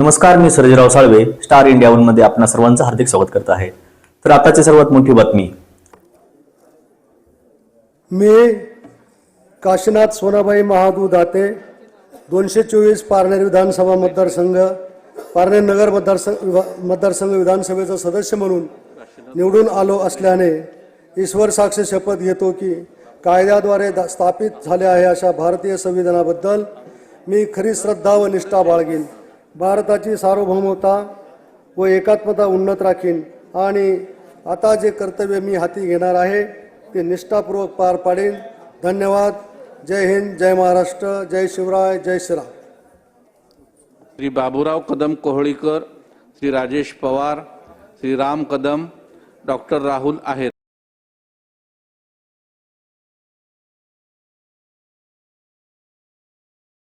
नमस्कार मी Sarjerao Salve star India वनमध्ये आपणा सर्वांचं हार्दिक स्वागत करत आहे. तर आताची सर्वात मोठी बातमी. मी काशीनाथ सोनाबाई महादू दाते दोनशे चोवीस पारनेर विधानसभा मतदारसंघ पारनेर नगर मतदारसंघ विभा- मतदारसंघ विधानसभेचा सदस्य म्हणून निवडून आलो असल्याने ईश्वर साक्ष शपथ घेतो की कायद्याद्वारे दा- स्थापित झाले आहे अशा भारतीय संविधानाबद्दल मी खरी श्रद्धा व निष्ठा बाळगीन. भारताची सार्वभौमता व एकात्मता उन्नत राखीन. आणि आता जे कर्तव्य मी हाती घेणार आहे ते निष्ठापूर्वक पार पाडेन. धन्यवाद. जय हिंद जय महाराष्ट्र जय शिवराय जय श्रीराम श्री बाबूराव कदम कोहळीकर श्री राजेश पवार श्री राम कदम डॉक्टर राहुल आहेत.